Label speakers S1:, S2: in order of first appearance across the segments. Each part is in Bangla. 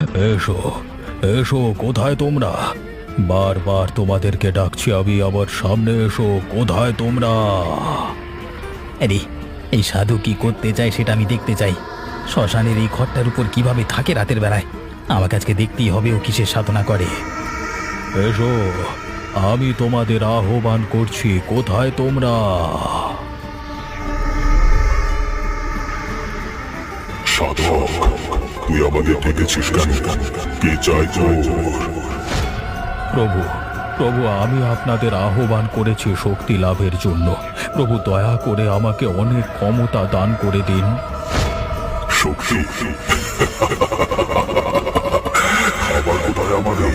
S1: এসো এসো কোথায় তোমরা? বারবার তোমাদেরকে ডাকছি আমি আবার সামনে এসো কোথায় তোমরা?
S2: আরে এই সাধু কি করতে চায় সেটা আমি দেখতে চাই। শ্মশানের এই ঘরটার উপর কীভাবে থাকে রাতের বেলায়? আমাকে আজকে দেখতেই হবে ও কিসের সাধনা করে।
S1: এসো আমি তোমাদের আহ্বান করছি কোথায় তোমরা?
S3: সাধক তুই আমাদের ডেকেছিস কেন? কে চাই
S1: প্রভু প্রভু আমি আপনাদের আহ্বান করেছি শক্তি লাভের জন্য। প্রভু দয়া করে আমাকে অনেক ক্ষমতা দান করে দিন।
S3: শক্তি। আবার কোথায় আমাদের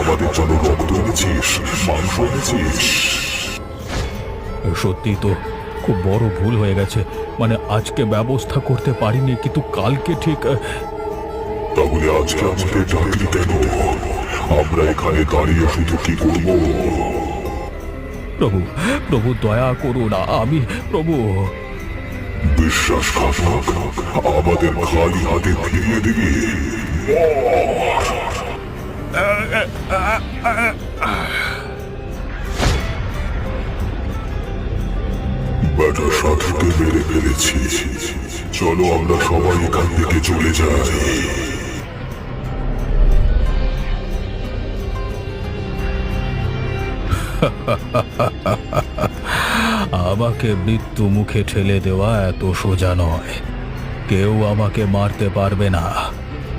S3: আমাদের জন্য রক্ত এনেছিস মাংস এনেছিস।
S1: সত্যি তো খুব বড় ভুল হয়ে গেছে। মানে আজকে ব্যবস্থা করতে পারিনি কিন্তু কালকে ঠিক
S3: তাহলে আজকে আমাদের ডাকলি কেন? আমরা এখানে দাঁড়িয়ে শুধু কি করব?
S1: প্রভু প্রভু দয়া করুন আমি প্রভু।
S3: বিশ্বাসঘাতক আমাদের খালি হাতে ফিরিয়ে দিবি। বেটা সাধুকে মেরে ফেলেছি। চলো আমরা সবাই এখান থেকে চলে যাই।
S1: আমাকে মৃত্যু মুখে ঠেলে দেওয়া এত সোজা নয়। কেউ আমাকে মারতে পারবে না।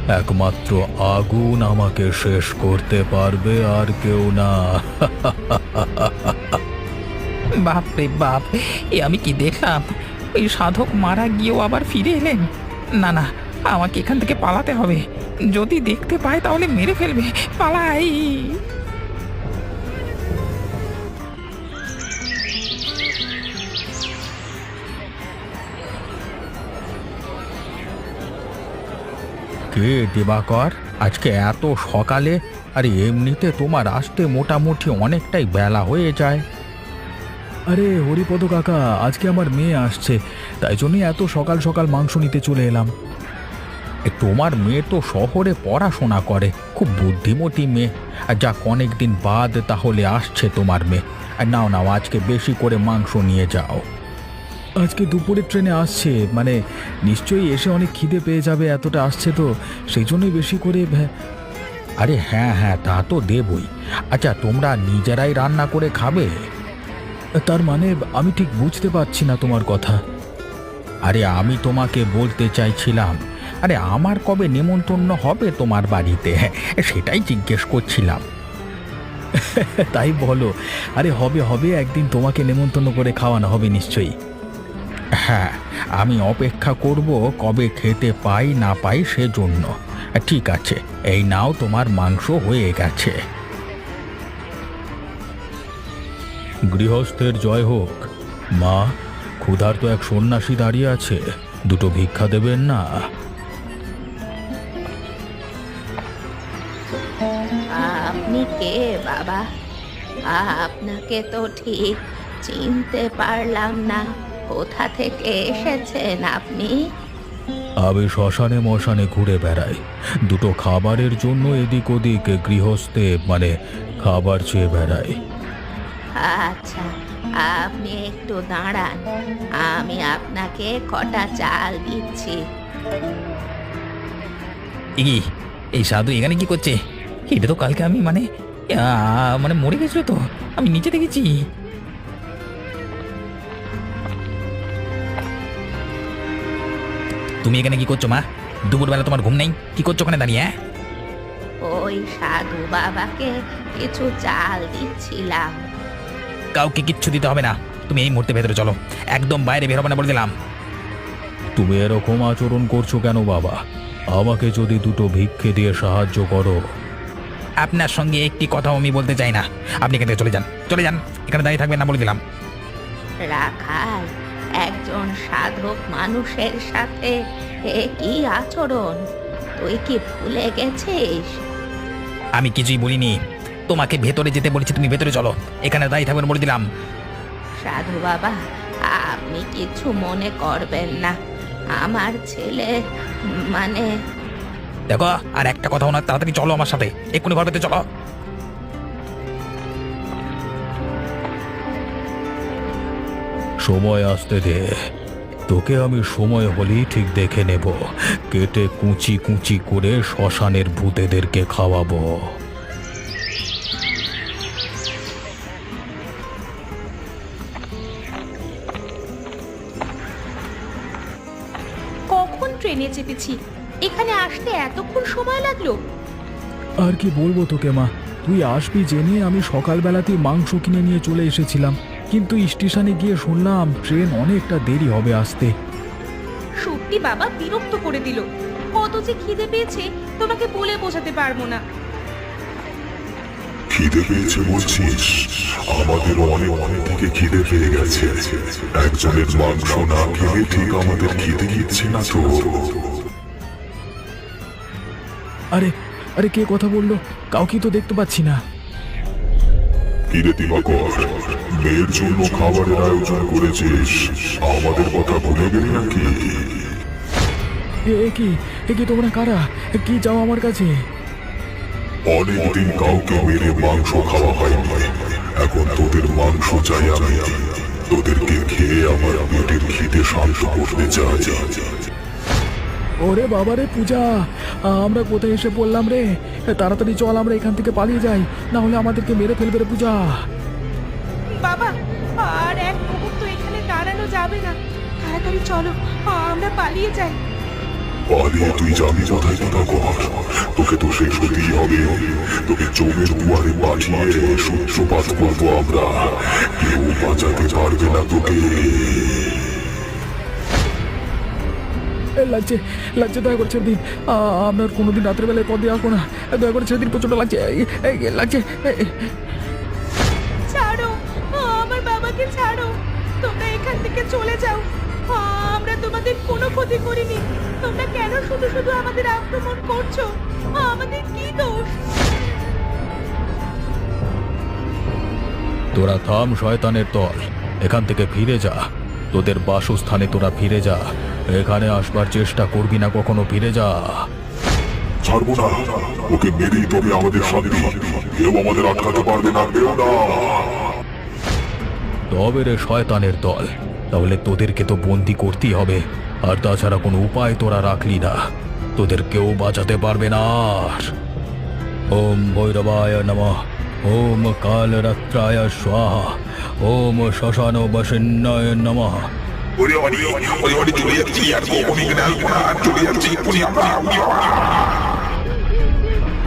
S1: একমাত্র আগুন আমাকে শেষ করতে পারবে আর কেউ না।
S2: বাপ রে বাপ, এ আমি কি দেখলাম? এই সাধক মারা গিয়েও আবার ফিরে এলেন? না না, আমাকে এখান থেকে পালাতে হবে। যদি দেখতে পায় তাহলে মেরে ফেলবে। পালাই!
S1: কে দিবাকর? আজকে এত সকালে? আরে এমনিতে তোমার আসতে মোটামুটি অনেকটাই বেলা হয়ে যায়। আরে হরিপদ কাকা আজকে আমার মেয়ে আসছে। তাই জন্যই এত সকাল সকাল মাংস নিতে চলে এলাম। এ, তোমার মেয়ে তো শহরে পড়াশোনা করে। খুব বুদ্ধিমতী মেয়ে। আর যাক অনেকদিন বাদ তাহলে আসছে তোমার মেয়ে। আর নাও নাও আজকে বেশি করে মাংস নিয়ে যাও। আজকে দুপুরের ট্রেনে আসছে। মানে নিশ্চয়ই এসে অনেক খিদে পেয়ে যাবে, এতটা আসছে তো। সেই জন্যই বেশি করে ভ্যা- আরে হ্যাঁ হ্যাঁ তা তো দেবই। আচ্ছা তোমরা নিজেরাই রান্না করে খাবে? তার মানে আমি ঠিক বুঝতে পারছি না তোমার কথা। আরে, আমি তোমাকে বলতে চাইছিলাম। আরে, আমার কবে নেমন্তন্ন হবে তোমার বাড়িতে? সেটাই জিজ্ঞেস করছিলাম। তাই বলো। আরে, হবে হবে, একদিন তোমাকে নেমন্তন্ন করে খাওয়ানো হবে নিশ্চয়ই। হ্যাঁ আমি অপেক্ষা করব কবে খেতে পাই না পাই সেজন্য। ঠিক আছে, এই নাও তোমার মাংস হয়ে গেছে। গৃহস্থের জয় হোক। মা ক্ষুধার তো এক সন্ন্যাসী দাঁড়িয়ে আছে। দুটো ভিক্ষা দেবেন না?
S4: আপনি কে বাবা? আপনাকে তো ঠিক চিনতে পারলাম না। কোথা থেকে এসেছেন আপনি?
S1: আমি শ্মশানে মশানে ঘুরে বেড়াই। দুটো খাবারের জন্য এদিক ওদিক গৃহস্থে মানে খাবার চেয়ে বেড়াই।
S4: আচ্ছা আপনি একটু দাঁড়ান। আমি আপনাকে কটা চাল দিচ্ছি।
S2: এ কি এই সাধু এখানে কি করছে? এটা তো কালকে আমি মানে আ, মানে মরে গেছিল তো। আমি নিচে দেখেছি। তুমি এখানে কি করছ মা? দুপুরবেলা তোমার ঘুম নেই? কি করছ ওখানে দাঁড়িয়ে হ্যাঁ?
S4: ওই সাধু বাবাকে কিছু চাল দিচ্ছিলাম।
S2: কাউকে কিচ্ছু দিতে হবে না। তুমি এই মুহূর্তে ভেতরে চলো। একদম বাইরে বের হবে না বলে দিলাম।
S1: তুমি এরকম আচরণ করছ কেন বাবা? আমাকে যদি দুটো ভিক্ষে দিয়ে সাহায্য করো।
S2: আপনার সঙ্গে একটি কথাও আমি বলতে চাই না। আপনি এখান থেকে চলে যান। চলে যান। এখানে দাঁড়িয়ে থাকবেন না বলে দিলাম।
S4: রাখাল একজন সাধক মানুষের সাথে এ কি আচরণ। তুই কি ভুলে গেছিস?
S2: আমি কিছুই বলিনি। তোমাকে ভেতরে যেতে বলেছি তুমি ভেতরে চলো। এখানে দাঁড়িয়ে থাকবেন বলে দিলাম।
S4: সাধু বাবা আপনি কিছু মনে করবেন না। আমার ছেলে মানে
S2: দেখো আর একটা কথা না তাড়াতাড়ি চলো আমার সাথে। এক্ষুনি ঘর পেতে চলো।
S1: সময় আসতে দে। তোকে আমি সময় হলেই ঠিক দেখে নেব। কেটে কুচি কুচি করে শ্মশানের ভূতেদেরকে খাওয়াবো।
S4: কখন ট্রেনে চেপেছি? এখানে আসতে এতক্ষণ সময় লাগল।
S1: আর কি বলব তোকে মা? তুই আসবি জেনে আমি সকালবেলাতেই মাংস কিনে নিয়ে চলে এসেছিলাম। কিন্তু স্টেশনে গিয়ে শুনলাম ট্রেন অনেকটা দেরি হবে আসতে।
S4: সত্যি বাবা বিরক্ত করে দিল। কত যে খিদে পেয়েছে তোমাকে বলে বোঝাতে পারব না।
S3: খিদে পেয়েছে বলছিস? আমাদের অনেক অনেক থেকে খিদে পেয়ে গেছে। একজনের মাংস না খেলে ঠিক আমাদের খিদে দিচ্ছে না তো।
S1: আরে আরে কে কথা বলল? কাউকে তো দেখতে পাচ্ছি না।
S3: কিরে দিবাকর মেয়ের জন্য খাবারের আয়োজন করেছিস। আমাদের কথা ভুলে গেলি নাকি?
S1: এ কি? এ কি তোমরা কারা? কি যাও আমার কাছে?
S3: অনেকদিন কাউকে মেরে মাংস খাওয়া হয়নি। এখন তোদের মাংস চাই আমি। তোদেরকে খেয়ে আমার পেটের খিদে শান্ত করতে চাই।
S1: ওরে বাবারে পূজা আমরা কোথায় এসে পড়লাম রে? তাড়াতাড়ি চল আমরা এখান থেকে পালিয়ে যাই না হলে আমাদেরকে মেরে ফেলবে রে পূজা।
S4: বাবা আর এক মুহূর্ত এখানে দাঁড়ানো যাবে না। তাড়াতাড়ি চলো আমরা পালিয়ে যাই।
S3: পালিয়ে তুই যাবি কোথায় দিবাকর তোকে তো শেষ হতেই হবে। তোকে চোখের দুয়ারে পাঠিয়ে সূত্রপাত করব আমরা। কেউ বাঁচাতে পারবে না তোকে।
S1: লাগছে লাগছে দয়া করে ছেড়ে দিন। আ, আপনার কোনোদিন রাত্রে বেলায় পদ দিয়ে আসব না দয়া করে ছেড়ে দিন প্রচণ্ড লাগছে। লাগছে।
S4: ছাড়ো আমার বাবাকে ছাড়ো। তোমরা এখান থেকে চলে যাও। আমরা তোমাদের কোনো ক্ষতি করিনি। তোমরা কেন শুধু শুধু আমাদের আক্রমণ করছ? আমাদের কি দোষ?
S1: তোরা থাম শয়তানের দল এখান থেকে ফিরে যা। তোদের বাসস্থানে তোরা ফিরে যা। এখানে আসবার চেষ্টা করবি না কখনো ফিরে যা।
S3: ছাড়বো না। ওকে মেরেই তবে আমাদের শান্তি কেউ আমাদের আটকাতে পারবে না কেউ না।
S1: তবে রে শয়তানের দল তাহলে তোদেরকে তো বন্দি করতেই হবে। আর তাছাড়া কোনো উপায় তোরা রাখলি না। তোদের কেউ বাঁচাতে পারবে না আর। ওম ভৈরবায় নমঃ। ওম কালরাত্রায় স্বাহা ওম শ্মশান বসন্নায় নমঃ।
S5: ওরে অরি ওরে অরি চলে যাচ্ছি আর কখনই না চলে যাচ্ছি এক্ষুনি আমরা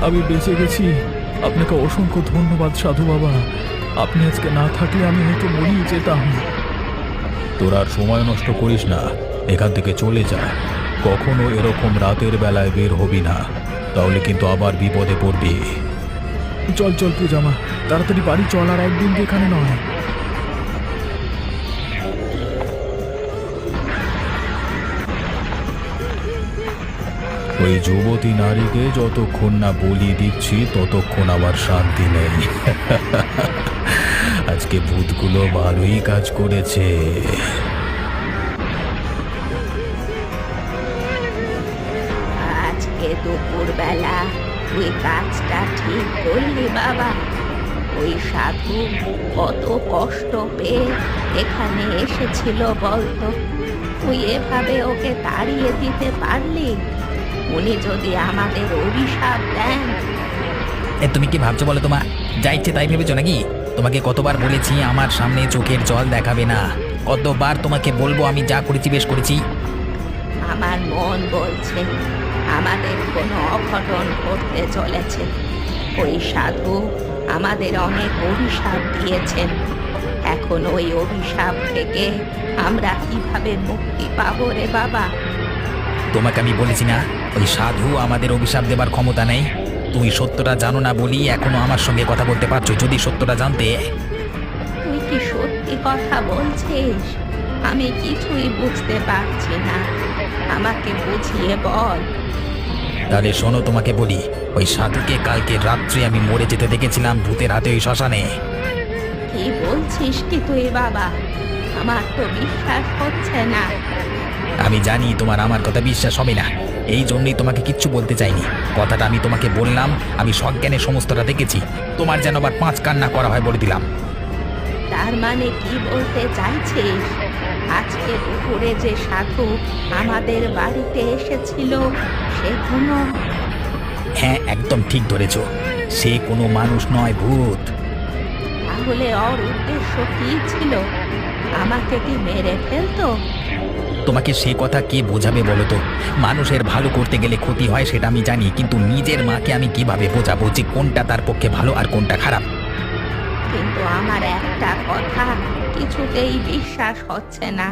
S1: আমি বেঁচে গেছি। আপনাকে অসংখ্য ধন্যবাদ সাধু বাবা। আপনি আজকে না থাকলে আমি হয়তো মরিয়ে যেতাম। তোর আর সময় নষ্ট করিস না। এখান থেকে চলে যা। কখনো এরকম রাতের বেলায় বের হবি না। তাহলে কিন্তু আবার বিপদে পড়বি। চল চল পূজামা তাড়াতাড়ি বাড়ি চল আর একদিন এখানে নয়। ওই যুবতী নারীকে যতক্ষণ না বলি দিচ্ছি ততক্ষণ আবার শান্তি নেই। আজকে ভূতগুলো ভালোই কাজ করেছে।
S4: আজকে দুপুরবেলা তুই কাজটা ঠিক করলি বাবা। ওই সাধু কত কষ্ট পেয়ে এখানে এসেছিল বলতো। তুই এভাবে ওকে তাড়িয়ে দিতে পারলি? উনি যদি আমাদের অভিশাপ দেন।
S2: এ তুমি কি ভাবছ বলো তোমা যা ইচ্ছে তাই ভেবেছো নাকি? তোমাকে কতবার বলেছি আমার সামনে চোখের জল দেখাবে না। কতবার তোমাকে বলব আমি যা করেছি বেশ করেছি।
S4: আমার মন বলছে আমাদের কোনো অঘটন ঘটতে চলেছে। ওই সাধু আমাদের অনেক অভিশাপ দিয়েছেন। এখন ওই অভিশাপ থেকে আমরা কীভাবে মুক্তি পাবো রে বাবা?
S2: তোমাকে আমি বলেছি না ওই সাধু আমাদের অভিশাপ দেবার ক্ষমতা নেই। তুমি সত্যটা জানো না বলি এখনও আমার সঙ্গে কথা বলতে পারছ যদি সত্যটা জানতে।
S4: তুই কি সত্যি কথা বলছিস? আমি কিছুই বুঝতে পারছি না। আমাকে বুঝিয়ে বল।
S2: তাহলে শোনো তোমাকে বলি ওই সাধুকে কালকে রাত্রে আমি মরে যেতে দেখেছিলাম ভূতের হাতে ওই শ্মশানে।
S4: কি বলছিস কি তুই বাবা? আমার তো বিশ্বাস হচ্ছে না।
S2: আমি জানি তোমার আমার কথা বিশ্বাস হবে না। এই জন্যই তোমাকে কিচ্ছু বলতে চাইনি। কথাটা আমি তোমাকে বললাম আমি সজ্ঞানে সমস্তটা দেখেছি। তোমার যেন আবার পাঁচ কান্না করা হয় বলে দিলাম।
S6: তার মানে কি বলতে চাইছিস? আজকে দুপুরে যে সাধু আমাদের বাড়িতে এসেছিল সে কোনো
S2: হ্যাঁ একদম ঠিক ধরেছ। সে কোনো মানুষ নয় ভূত।
S6: তাহলে ওর উদ্দেশ্য কি ছিল? আমাকে কি মেরে ফেলতো?
S2: তোমাকে সে কথা কে বোঝাবে বলো তো? মানুষের ভালো করতে গেলে ক্ষতি হয় সেটা আমি জানি কিন্তু নিজের মাকে আমি কীভাবে বোঝাবো যে কোনটা তার পক্ষে ভালো আর কোনটা খারাপ?
S6: কিন্তু আমার একটা কথা কিছুতেই বিশ্বাস হচ্ছে না।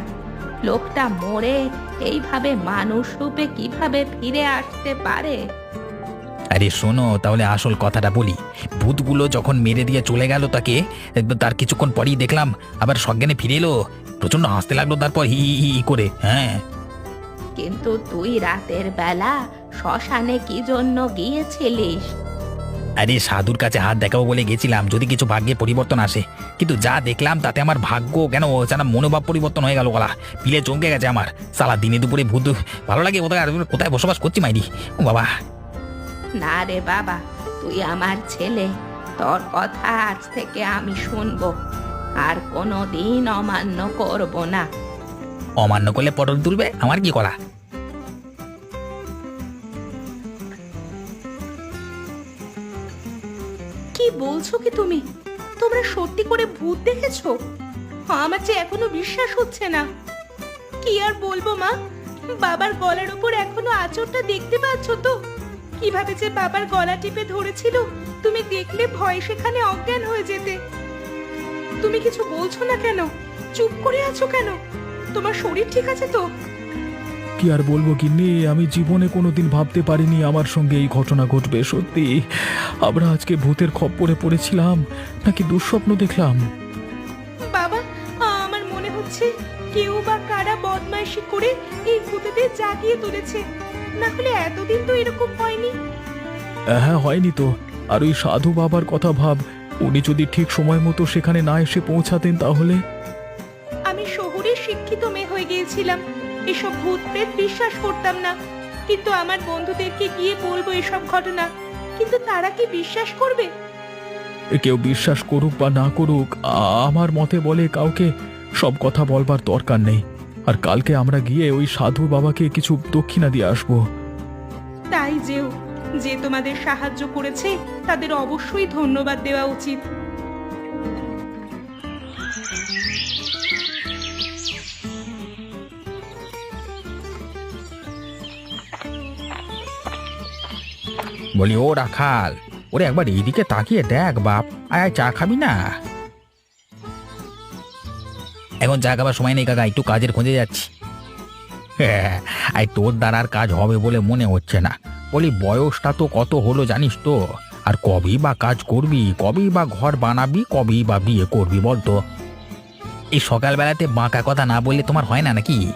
S6: লোকটা মরে এইভাবে মানুষ রূপে কীভাবে ফিরে আসতে পারে?
S2: আরে শোনো তাহলে আসল কথাটা বলি। ভূতগুলো যখন মেরে দিয়ে চলে গেল তাকে তার কিছুক্ষণ পরেই দেখলাম আবার সজ্ঞানে ফিরে এলো। প্রচণ্ড হাসতে লাগল তারপর হি হি করে হ্যাঁ।
S6: কিন্তু তুই রাতের বেলা শ্মশানে কি জন্য গিয়েছিলিস?
S2: আরে সাধুর কাছে হাত দেখাবো বলে গেছিলাম যদি কিছু ভাগ্যে পরিবর্তন আসে। কিন্তু যা দেখলাম তাতে আমার ভাগ্য কেন যেন মনোভাব পরিবর্তন হয়ে গেল গলা। পিলে চমকে গেছে আমার। সালা দিনে দুপুরে ভূত ভালো লাগে কোথায় কোথায় বসবাস করছি মাইরি? ও বাবা।
S6: না রে বাবা তুই আমার ছেলে। তোর কথা আজ থেকে আমি শুনব। আর কোনো দিন অমান্য করব না।
S2: অমান্য করলে পটল তুলবে? আমার কি করা?
S6: বলছো কি তুমি? তোমরা সত্যি করে ভূত দেখেছ? আমার যে এখনও বিশ্বাস হচ্ছে না। কি আর বলব মা? বাবার গলার উপর এখনও আঁচড়টা দেখতে পাচ্ছ তো? কীভাবে যে বাবার গলা টিপে ধরেছিল, তুমি দেখলে ভয় সেখানে অজ্ঞান হয়ে যেতে। তুমি কিছু বলছো না কেন? চুপ করে আছো কেন? তোমার শরীর ঠিক আছে তো?
S1: কি আর বলব গিন্নি? আমি জীবনে কোনো দিন ভাবতে পারিনি আমার সঙ্গে এই ঘটনা ঘটবে সত্যি। আমরা আজকে ভূতের খপ্পরে পড়েছিলাম নাকি দুঃস্বপ্ন দেখলাম?
S6: বাবা আমার মনে হচ্ছে কেউ বা কারা বদমাইশি করে এই ভূতেদের জাগিয়ে তুলেছে। না হলে এতদিন তো এরকম হয়নি।
S1: হ্যাঁ হয়নি তো। আর ওই সাধু বাবার কথা ভাব উনি যদি ঠিক সময় মতো সেখানে না এসে পৌঁছাতেন তাহলে?
S6: আমি শহরে শিক্ষিত মেয়ে হয়ে গিয়েছিলাম। এসব ভূত প্রেত বিশ্বাস করতাম না। কিন্তু আমার বন্ধুদেরকে গিয়ে বলব এসব ঘটনা। কিন্তু তারা কি বিশ্বাস করবে?
S1: কেউ বিশ্বাস করুক বা না করুক আ- আমার মতে বলে কাউকে সব কথা বলবার দরকার নেই। আর কালকে আমরা গিয়ে ওই সাধু বাবাকে কিছু দক্ষিণা দিয়ে আসব।
S6: তাই যেও যে তোমাদের সাহায্য করেছে তাদের অবশ্যই ধন্যবাদ দেওয়া উচিত।
S2: বলি, ও রাখাল, ওরে একবার এইদিকে তাকিয়ে দেখ বাপ, আয় চা খাবি না? এখন চা খাবার সময় নেই কাকা, একটু কাজের খোঁজে যাচ্ছি। হ্যাঁ আই তোর দ্বারা আর কাজ হবে বলে মনে হচ্ছে না। বলি, বয়সটা তো কত হলো জানিস তো? আর কবেই বা কাজ করবি, কবেই বা ঘর বানাবি, কবেই বা বিয়ে করবি বল তো? এই সকালবেলাতে বাঁকা কথা না বললে তোমার হয় না নাকি?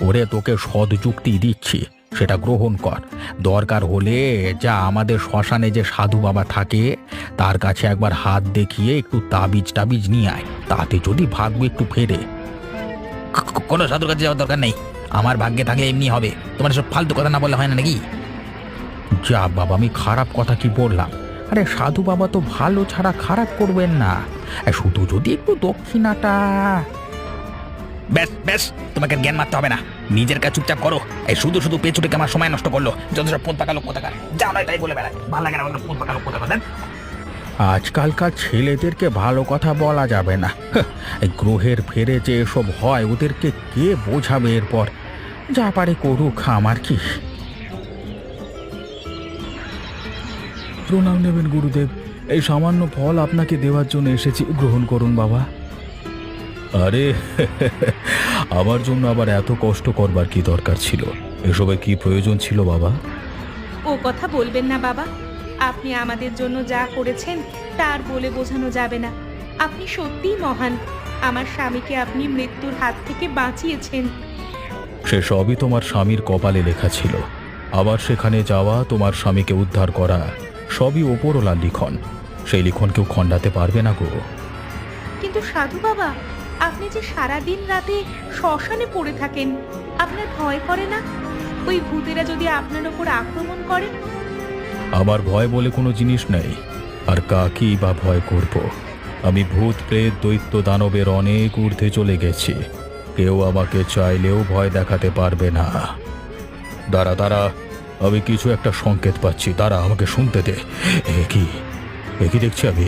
S2: ওরে তোকে সদ যুক্তি দিচ্ছি। সেটা গ্রহণ কর। দরকার হলে যা আমাদের শ্মশানে যে সাধু বাবা থাকে, তার কাছে একবার হাত দেখিয়ে একটু তাবিজ টাবিজ নিয়ে আয়। তাতে যদি ভাগ্য একটু ফেরে। কোনো সাধুর কাছে যাওয়ার দরকার নেই। আমার ভাগ্যে থাকলে এমনি হবে। তোমার সব ফালতু কথা না বললে হয় না নাকি? যা বাবা, আমি খারাপ কথা কি বললাম? আরে সাধু বাবা তো ভালো ছাড়া খারাপ করবেন না। শুধু যদি একটু দক্ষিণাটা ব্যাস ব্যাস, তোমাকে জ্ঞান মারতে হবে না। নিজের কাজ চুপচাপ করো। এই শুধু শুধু পেছুটিকে আমার সময় নষ্ট করল। যত সব পোত পাকালো কোথাকার যা নয় তাই বলে বেড়ায়। ভালো লাগে না বলল পোত কোথাকার দেন। আজকালকার ছেলেদেরকে ভালো কথা বলা যাবে না। এই গ্রহের ফেরে যে এসব হয়, ওদেরকে কে বোঝাবে এরপর? যা পারে করুক, আমার কি?
S1: প্রণাম নেবেন গুরুদেব। এই সামান্য ফল আপনাকে দেওয়ার জন্য এসেছি। গ্রহণ করুন, বাবা। আরে আমার জন্য আবার এত কষ্ট করবার কি দরকার ছিল? এসবের কি প্রয়োজন ছিল বাবা?
S6: ও কথা বলবেন না বাবা। আপনি আমাদের জন্য যা করেছেন তার বলে বোঝানো যাবে না। আপনি সত্যিই মহান। আমার স্বামীকে আপনি মৃত্যুর হাত থেকে বাঁচিয়েছেন।
S1: সে সবই তোমার স্বামীর কপালে লেখা ছিল। আবার সেখানে যাওয়া তোমার স্বামীকে উদ্ধার করা সবই ওপরওলার লিখন। সেই লিখন কেউ খণ্ডাতে পারবে না গো।
S6: কিন্তু সাধু বাবা আপনি যে সারা দিন রাতে শ্মশানে পড়ে থাকেন,
S4: আপনার ভয় করে না? ওই ভূতেরা যদি আপনার ওপর আক্রমণ করে?
S1: আমার ভয় বলে কোনো জিনিস নেই, আর কাকি বা ভয় করব? আমি ভূত, প্রেত, দৈত্য, দানবের অনেক ঊর্ধ্বে চলে গেছি। কেউ আমাকে চাইলেও ভয় দেখাতে পারবে না। দাঁড়া দাঁড়া, আমি কিছু একটা সংকেত পাচ্ছি। দাঁড়া, আমাকে শুনতে দে। এ কি? এ কি দেখছি আমি?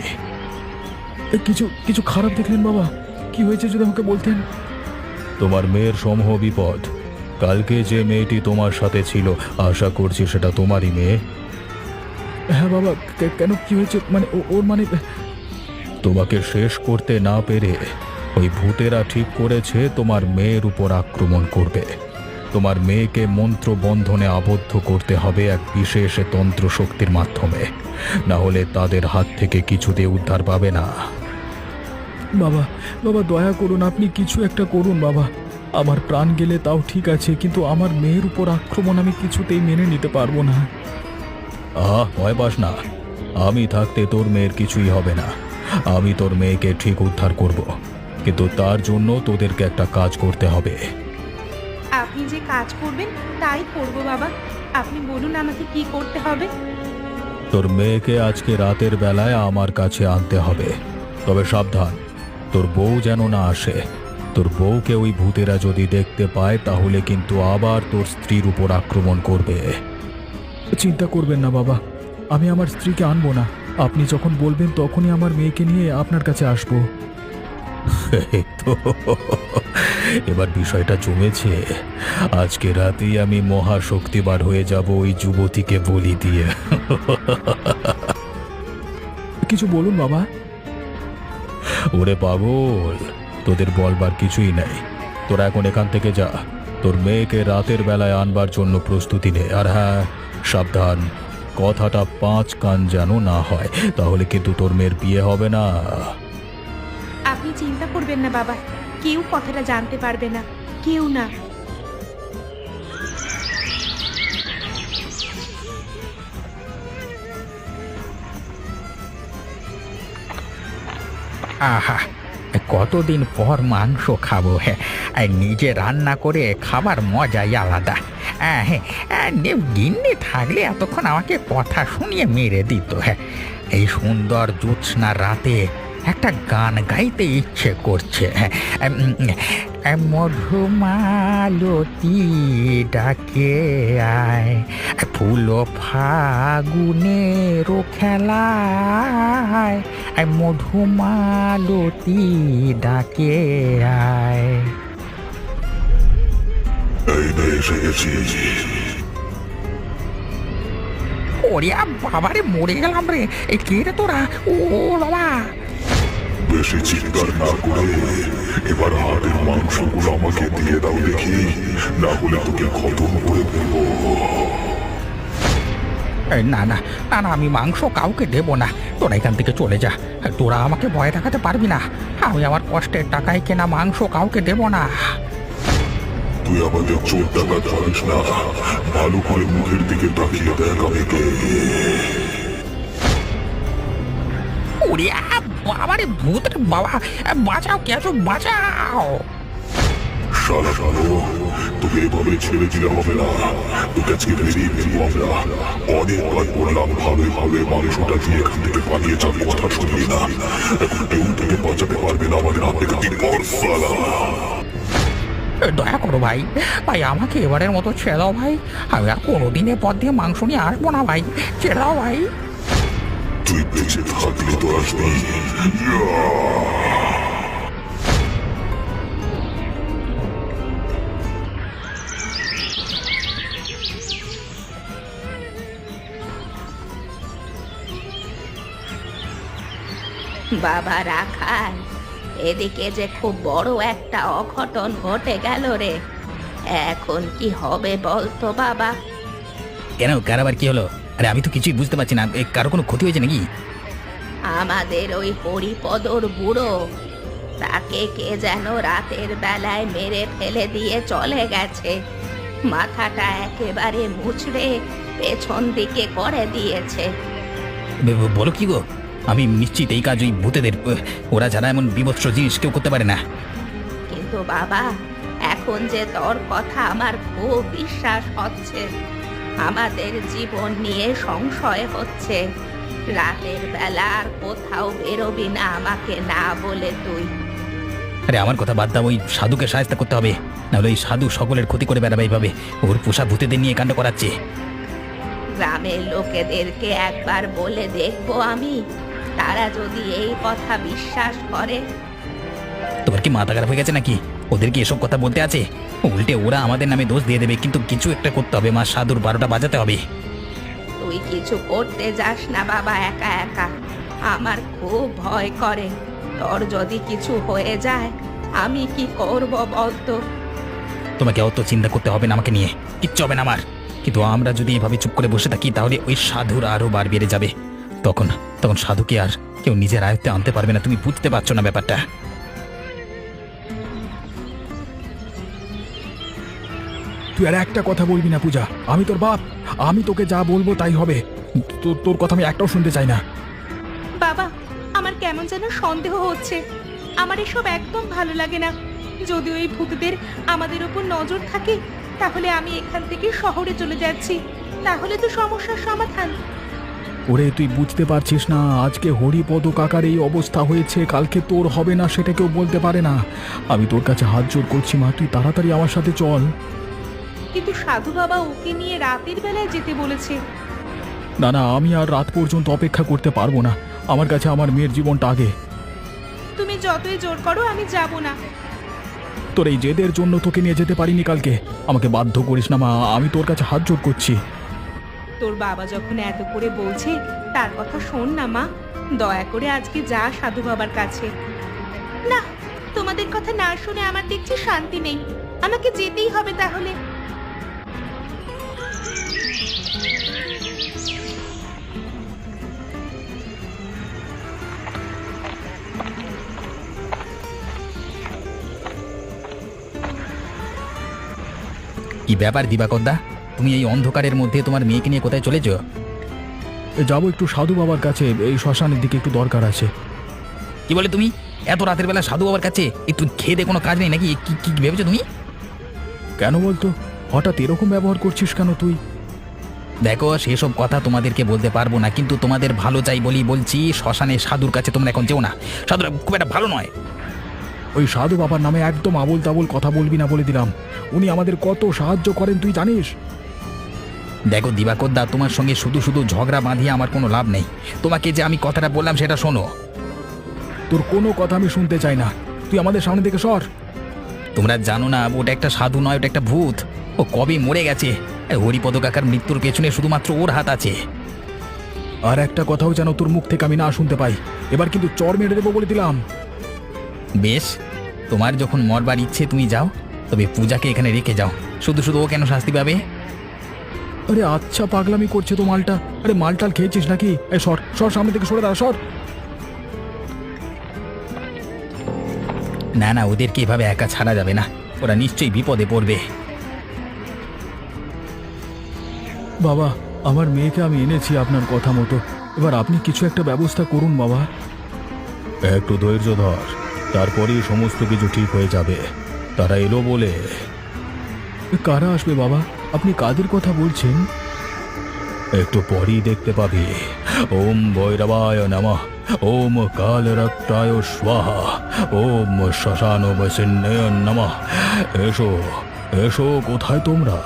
S1: কিছু কিছু খারাপ দেখলেন বাবা? কি হয়েছে যদি আমাকে বলতেন? তোমার মেয়ের সমূহ বিপদ। কালকে যে মেয়েটি তোমার সাথে ছিল আশা করছি সেটা তোমারই মেয়ে। হ্যাঁ বাবা কেন কি হয়েছে? মানে ওর মানে তোমাকে শেষ করতে না পেরে ওই ভূতেরা ঠিক করেছে তোমার মেয়ের উপর আক্রমণ করবে। তোমার মেয়েকে মন্ত্র বন্ধনে আবদ্ধ করতে হবে এক বিশেষ তন্ত্র শক্তির মাধ্যমে। না হলে তাদের হাত থেকে কিছুতে উদ্ধার পাবে না। বাবা বাবা দয়া করুন আপনি কিছু একটা করুন বাবা। আমার প্রাণ গেলে তাও ঠিক আছে কিন্তু আমার মেয়ের উপর আক্রমণ আমি কিছুতেই মেনে নিতে পারব না। আহ ভয় পাস না। আমি থাকতে তোর মেয়ের কিছুই হবে না। আমি তোর মেয়েকে ঠিক উদ্ধার করব। কিন্তু তার জন্য তোদেরকে একটা কাজ করতে হবে।
S4: আপনি যে কাজ করবেন তাই করব বাবা। আপনি বলুন আমাকে কি করতে হবে।
S1: তোর মেয়েকে আজকে রাতের বেলায় আমার কাছে আনতে হবে। তবে সাবধান। তোর বউ যেন না আসে। তোর বউকে ওই ভূতেরা যদি দেখতে পায় তাহলে কিন্তু আবার তোর স্ত্রীর উপর আক্রমণ করবে। চিন্তা করবেন না বাবা আমি আমার স্ত্রীকে আনব না। আপনি যখন বলবেন তখনই আমার মেয়েকে নিয়ে আপনার কাছে আসব। তো। এবার বিষয়টা জমেছে। আজকে রাতেই আমি মহাশক্তিবার হয়ে যাব ওই যুবতীকে বলি দিয়ে। কিছু বলুন বাবা। ওরে পাগল, তোদের বলবার কিছুই নাই। তোরা এখন এখান থেকে যা। তোর মেয়েকে রাতের বেলায় আনবার জন্য প্রস্তুতি নে। আর হ্যাঁ সাবধান। কথাটা পাঁচ কান যেন না হয়, তাহলে কিন্তু তোর মেয়ের বিয়ে হবে না।
S4: আপনি চিন্তা করবেন না বাবা। কেউ কথাটা জানতে পারবে না। কেউ না।
S2: আহা, কতদিন পর মাংস খাব হ্যাঁ নিজে রান্না করে খাবার মজাই আলাদা। হ্যাঁ হ্যাঁ গিন্নি থাকলে এতক্ষণ আমাকে কথা শুনিয়ে মেরে দিত হ্যাঁ এই সুন্দর জ্যোৎস্না রাতে একটা গান গাইতে ইচ্ছে করছে। হ্যাঁ মধুমালতী ডাকে আয় ফুল ফাগুনের খেলায় মধুমালতী ডাকে আয়।
S3: এসে গেছি
S2: ওরে বাবারে মরে গেলাম রে। এই কে রে তোরা? ও বাবা।
S3: বেশি চিৎকার না করে। এবার হাটের মাংসগুলো আমাকে দিয়ে দাও দেখি না হলে তোকে খতম করে দেবো।
S2: না না না না আমি মাংস কাউকে দেবো না। তোরা এখান থেকে চলে যা। তোরা আমাকে ভয় দেখাতে পারবি না। আমি আমার কষ্টের টাকায় কেনা মাংস কাউকে দেবো না।
S3: তুই আমাদের চোর টাকা ধরিস না। ভালো করে মুখের দিকে তাকিয়ে দেখ আমি কে
S2: ভূত রে বাবা। বাঁচাও কে আছো? বাঁচাও।
S3: শালা শালো তোকে এভাবে ছেড়ে দিলে হবে না তোকে আজকে বেরিয়ে ফেলব আমরা অনেকবার বললাম ভাবে ভাবে মাংসটা দিয়ে এখান থেকে পালিয়ে যাবে কথা না? এখন কেউ তোকে বাঁচাতে পারবে না আমাদের হাত থেকে বিপদ শালা।
S2: দয়া করো ভাই ভাই আমাকে এবারের মতো ছেড়ে দাও ভাই। আমি আর কোনোদিনের পর দিয়ে মাংস নিয়ে আসব না ভাই। ছেড়ে দাও ভাই।
S3: তুই বেঁচে থাকলে তো আসবি।
S4: বাবা রাখাল এদিকে যে খুব বড় একটা অঘটন ঘটে গেল রে। এখন কি হবে বলতো বাবা?
S2: কেন কার আবার কি হলো? আরে আমি তো কিছুই বুঝতে পারছি না। এ, কারও কোনো ক্ষতি হয়েছে নাকি?
S4: আমাদের ওই হরিপদর বুড়ো তাকে কে যেন রাতের বেলায় মেরে ফেলে দিয়ে চলে গেছে। মাথাটা একেবারে মুচড়ে পেছন দিকে করে দিয়েছে।
S2: ব- ব- বলো কি গো? আমি নিশ্চিত এই কাজ ওই ভূতেদের ওরা যারা এমন বিভৎস জিনিস কেউ করতে পারে না।
S4: কিন্তু বাবা এখন যে তোর কথা আমার খুব বিশ্বাস হচ্ছে। আমাদের জীবন নিয়ে সংশয় হচ্ছে। রাতের বেলা আর কোথাও বেরোবি না আমাকে না বলে তুই।
S2: আরে আমার কথা বাদ দাও ওই সাধুকে সাহায্য করতে হবে। নাহলে ওই সাধু সকলের ক্ষতি করে বেড়াবে এইভাবে। ওর পোষা ভূতেদের নিয়ে কাণ্ড করাচ্ছে।
S4: গ্রামের লোকেদেরকে একবার বলে দেখব আমি। তারা যদি এই কথা বিশ্বাস করে।
S2: তোমার কি মাথা খারাপ হয়ে গেছে নাকি? ওদেরকে এসব কথা বলতে আছে? উল্টে ওরা আমাদের নামে দোষ দিয়ে দেবে কিন্তু কিছু একটা করতে হবে মা সাধুর বারোটা বাজাতে হবে।
S4: তুই কিছু করতে যাস না বাবা একা একা। আমার খুব ভয় করে। তোর যদি কিছু হয়ে যায় আমি কি করব বলতো?
S2: তোমাকে অত চিন্তা করতে হবে না আমাকে নিয়ে। কিচ্ছু হবে না আমার। কিন্তু আমরা যদি এভাবে চুপ করে বসে থাকি তাহলে ওই সাধুর আরও বার বেড়ে যাবে। তখন তখন সাধুকে আর কেউ নিজের আয়ত্তে আনতে পারবে না। তুমি বুঝতে পারছ না ব্যাপারটা।
S1: তুই আর একটা কথা বলবি না পূজা। আমি তোর বাপ। আমি তোকে যা বলব তাই হবে। তোর তোর কথা আমি একটাও শুনতে চাই না।
S6: বাবা আমার কেমন যেন সন্দেহ হচ্ছে। আমার এসব একদম ভালো লাগে না। যদি ওই ভূতদের আমাদের উপর নজর থাকে তাহলে আমি এখান থেকে শহরে চলে যাচ্ছি। তাহলে তো সমস্যার সমাধান।
S1: ওরে তুই বুঝতে পারছিস না আজকে হরিপদ কাকার এই অবস্থা হয়েছে কালকে তোর হবে না সেটা কেউ বলতে পারে না। আমি তোর কাছে হাত জোর করছি মা তুই তাড়াতাড়ি আমার সাথে চল।
S6: কিন্তু সাধু বাবা ওকে নিয়ে রাতের বেলায় যেতে বলেছে।
S1: না না আমি আর রাত পর্যন্ত অপেক্ষা করতে পারব না। আমার কাছে আমার মেয়ের জীবনটা আগে।
S6: তুমি যতই জোর করো আমি যাব না।
S1: তোর এই জেদের জন্য তোকে নিয়ে যেতে পারিনি কালকে। আমাকে বাধ্য করিস না মা আমি তোর কাছে হাত জোর করছি।
S6: তোর বাবা যখন এত করে বলছে তার কথা শোন না মা। দয়া করে আজকে যা সাধু বাবার কাছে। না তোমাদের কথা না শুনে আমার দেখছি শান্তি নেই। আমাকে যেতেই হবে তাহলে।
S2: কি ব্যাপার দিবাকরদা? তুমি এই অন্ধকারের মধ্যে তোমার মেয়েকে নিয়ে কোথায় চলেছ?
S1: যাব একটু সাধু বাবার কাছে এই শ্মশানের দিকে একটু দরকার আছে।
S2: কি বলে তুমি? এত রাতের বেলা সাধু বাবার কাছে একটু খেয়ে দিয়ে কোনো কাজ নেই নাকি? কি কি ভেবেছো তুমি?
S1: কেন বলতো? হঠাৎ এরকম ব্যবহার করছিস কেন তুই?
S2: দেখো সেসব কথা তোমাদেরকে বলতে পারব না কিন্তু তোমাদের ভালো চাই বলি বলছি শ্মশানে সাধুর কাছে তোমরা এখন যেও না। সাধুরা খুব একটা ভালো নয়।
S1: ওই সাধু বাবার নামে একদম আবল তাবল কথা বলবি না বলে দিলাম। উনি আমাদের কত সাহায্য করেন তুই জানিস?
S2: দেখো দিবাকর দা তোমার সঙ্গে শুধু শুধু ঝগড়া বাঁধিয়ে আমার কোনো লাভ নেই। তোমাকে যে আমি কথাটা বললাম সেটা শোনো।
S1: তোর কোনো কথা আমি শুনতে চাই না। তুই আমাদের সামনে থেকে সর।
S2: তোমরা জানো না ওটা একটা সাধু নয় ওটা একটা ভূত। ও কবে মরে গেছে? হরিপদ কাকার মৃত্যুর পেছনে শুধুমাত্র ওর হাত আছে।
S1: আর একটা কথাও যেন তোর মুখ থেকে আমি না শুনতে পাই। এবার কিন্তু চর মেরে দেবো বলে দিলাম।
S2: বেশ তোমার যখন মরবার ইচ্ছে তুমি যাও। তবে পূজাকে এখানে রেখে যাও। শুধু শুধু ও কেন শাস্তি পাবে?
S1: আরে আচ্ছা পাগলামি করছে তো মালটা। আরে মালটাল খেয়েছিস নাকি? এ সর সর সামনে থেকে সরে দাঁড়া সর।
S2: না না ওদেরকে এভাবে একা ছাড়া যাবে না। ওরা নিশ্চয়ই বিপদে পড়বে।
S1: বাবা আমার মেয়েকে আমি এনেছি আপনার কথা মতো। এবার আপনি কিছু একটা ব্যবস্থা করুন বাবা। একটু ধৈর্য ধর তারপরেই সমস্ত কিছু ঠিক হয়ে যাবে। তারা এলো বলে কারা আসবে বাবা? আপনি কাদের কথা বলছেন? একটু পরেই দেখতে পাবি। ওম ভৈরবায় নমঃ। ওম কালরক্তায় স্বাহা। ওম শ্মশান বসিন্নয় নমঃ। এসো এসো কোথায় তোমরা?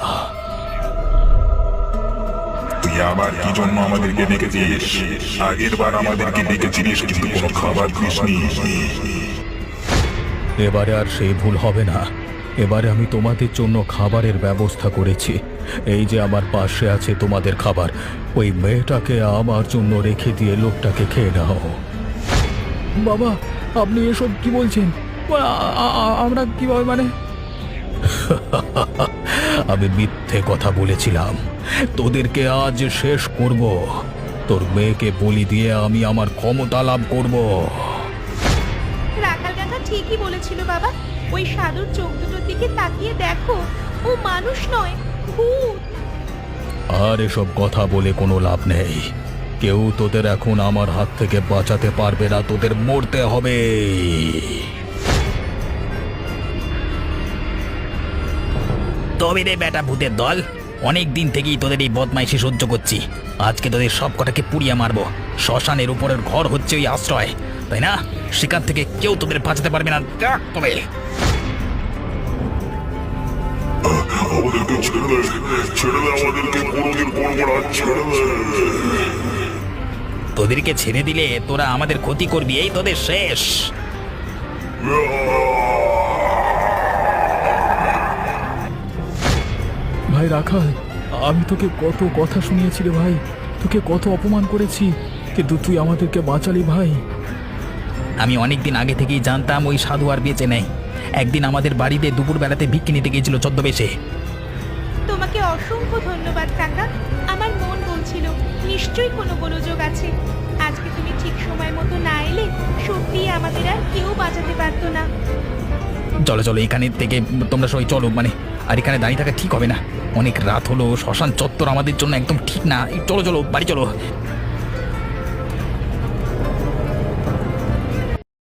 S5: তুই আবার কি জন্য আমাদেরকে ডেকেছিস? আগের বার আমাদেরকে ডেকেছিলিস কিন্তু কোনো খাবার দিসনি।
S1: এবারে আর সেই ভুল হবে না। এবারে আমি তোমাদের জন্য খাবারের ব্যবস্থা করেছি। এই যে আমার পাশে আছে তোমাদের খাবার, ওই মেয়েটাকে আমার জন্য রেখে দিয়ে লোকটাকে খেয়ে নাও। বাবা, আপনি এসব কি বলছেন? আমরা কীভাবে মানে? আমি মিথ্যে কথা বলেছিলাম। তোদেরকে আজ শেষ করব। তোর মেয়েকে বলি দিয়ে আমি আমার ক্ষমতা লাভ করব।
S6: ঠিকই বলেছিল বাবা। ওই সাধুর চোখ দুটোর দিকে তাকিয়ে দেখো ও মানুষ নয় ভূত।
S1: আর এসব কথা বলে কোনো লাভ নেই। কেউ তোদের এখন আমার হাত থেকে বাঁচাতে পারবে না তোদের মরতে হবে।
S2: তবে রে বেটা ভূতের দল অনেক দিন থেকেই তোদের এই বদমাইশি সহ্য করছি। আজকে তোদের সব কটাকে পুড়িয়ে মারবো। শ্মশানের উপরের ঘর হচ্ছে ওই আশ্রয়। তাই না? সেখান থেকে কেউ তোদের বাঁচাতে পারবে না। দেখ তবে।
S3: আমাদেরকে ছেড়ে দে ছেড়ে দে আমাদেরকে কোনোদিন করব না ছেড়ে দে।
S2: তোদেরকে ছেড়ে দিলে তোরা আমাদের ক্ষতি করবি এই তোদের শেষ।
S1: ভাই রাখাল আমি তোকে কত কথা শুনিয়েছি রে ভাই। তোকে কত অপমান করেছি। কিন্তু তুই আমাদেরকে বাঁচালি ভাই।
S2: আমি অনেক দিন আগে থেকেই জানতাম ওই সাধু আর বেঁচে নেই। একদিন আমাদের বাড়িতে দুপুর বেলাতে ভিক্ষি নিতে গিয়েছিল ছদ্মবেশে।
S6: তোমাকে অসংখ্য ধন্যবাদ কাকা। আমার মন বলছিল নিশ্চয়ই কোনো গোলযোগ আছে। আজকে তুমি ঠিক সময় মতো না এলে সত্যিই আমাদের আর কেউ বাঁচাতে পারতো না।
S2: চলো চলো এখানে থেকে তোমরা সবাই চলো মানে আর এখানে দাঁড়িয়ে থাকা ঠিক হবে না। অনেক রাত হলো শ্মশান চত্বর আমাদের জন্য একদম ঠিক না। চলো চলো বাড়ি চলো।